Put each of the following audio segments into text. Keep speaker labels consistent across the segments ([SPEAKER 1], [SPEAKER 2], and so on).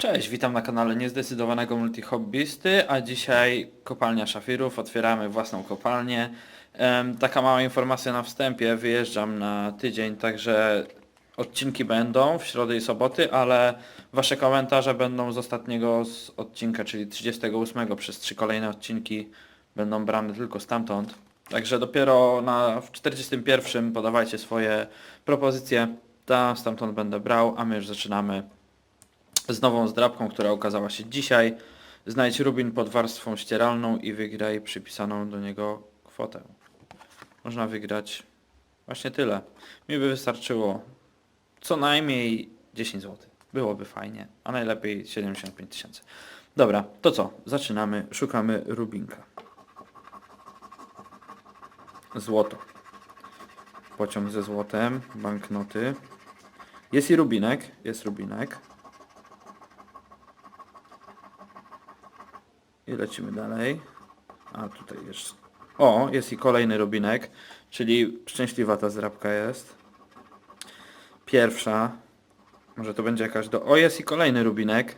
[SPEAKER 1] Cześć, witam na kanale Niezdecydowanego Multihobbysty, a dzisiaj kopalnia szafirów, otwieramy własną kopalnię. Taka mała informacja na wstępie, wyjeżdżam na tydzień, także odcinki będą w środę i soboty, ale Wasze komentarze będą z ostatniego z odcinka, czyli 38 przez trzy kolejne odcinki będą brane tylko stamtąd. Także dopiero na, w 41 podawajcie swoje propozycje, tam stamtąd będę brał, a my już zaczynamy z nową zdrabką, która ukazała się dzisiaj. Znajdź rubin pod warstwą ścieralną i wygraj przypisaną do niego kwotę. Można wygrać właśnie tyle. Mi by wystarczyło co najmniej 10 zł. Byłoby fajnie, a najlepiej 75 tysięcy. Dobra, to co? Zaczynamy. Szukamy rubinka. Złoto. Pociąg ze złotem, banknoty. Jest i rubinek, jest rubinek. I lecimy dalej. A tutaj jest. O, jest i kolejny rubinek, czyli szczęśliwa ta zdrabka jest. Pierwsza. Może to będzie jakaś do... O, jest i kolejny rubinek.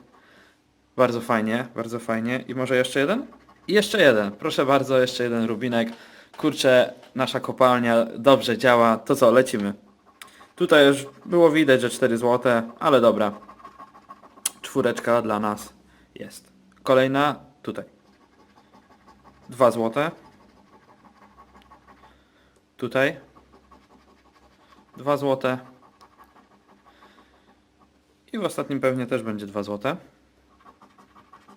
[SPEAKER 1] Bardzo fajnie, bardzo fajnie. I może jeszcze jeden? I jeszcze jeden. Proszę bardzo, jeszcze jeden rubinek. Kurczę, nasza kopalnia dobrze działa. To co, lecimy. Tutaj już było widać, że 4 zł, ale dobra. Czwóreczka dla nas jest. Kolejna tutaj. 2 złote. Tutaj. 2 złote. I w ostatnim pewnie też będzie 2 złote.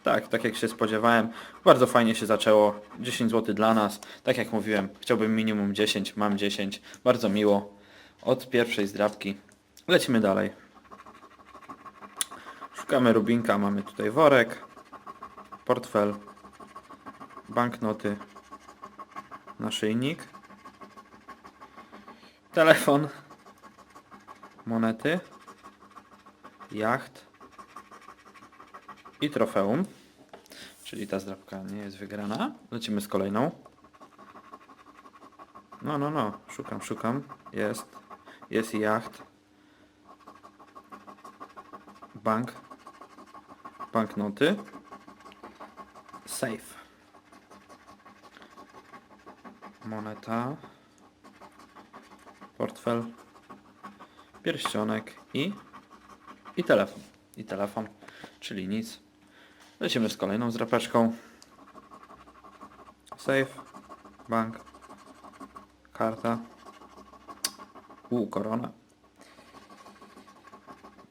[SPEAKER 1] Tak, tak jak się spodziewałem. Bardzo fajnie się zaczęło. 10 zł dla nas. Tak jak mówiłem, chciałbym minimum 10, mam 10. Bardzo miło. Od pierwszej zdrabki. Lecimy dalej. Szukamy rubinka, mamy tutaj worek, portfel, banknoty, naszyjnik, telefon, monety, jacht i trofeum. Czyli ta zdrabka nie jest wygrana. Lecimy z kolejną. No, no, no. Szukam, szukam. Jest. Jest jacht. Bank. Banknoty. Safe. Moneta. Portfel. Pierścionek i... I telefon. I telefon, czyli nic. Lecimy z kolejną zdrapeczką. Safe. Bank. Karta. U, korona.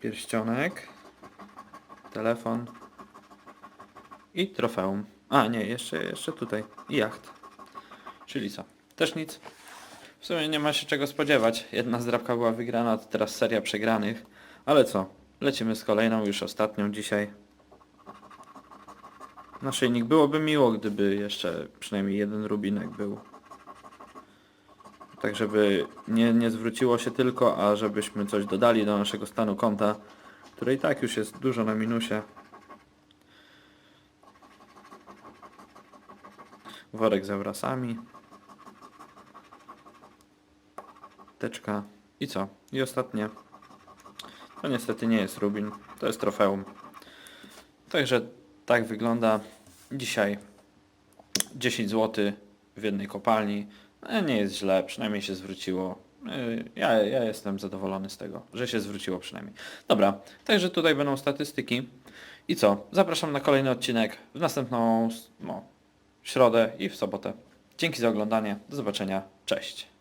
[SPEAKER 1] Pierścionek. Telefon. I trofeum. A, nie, jeszcze, jeszcze tutaj. I jacht. Czyli co? Też nic. W sumie nie ma się czego spodziewać. Jedna zdrabka była wygrana, to teraz seria przegranych. Ale co? Lecimy z kolejną, już ostatnią dzisiaj. Naszyjnik. Byłoby miło, gdyby jeszcze przynajmniej jeden rubinek był. Tak, żeby nie, nie zwróciło się tylko, a żebyśmy coś dodali do naszego stanu konta, który i tak już jest dużo na minusie. Worek z eurasami. Teczka. I co? I ostatnie. To niestety nie jest rubin, to jest trofeum. Także tak wygląda dzisiaj 10 zł w jednej kopalni. E, Nie jest źle, przynajmniej się zwróciło. E, Ja, ja jestem zadowolony z tego, że się zwróciło przynajmniej. Dobra, także tutaj będą statystyki. I co? Zapraszam na kolejny odcinek w następną no, środę i w sobotę. Dzięki za oglądanie. Do zobaczenia. Cześć.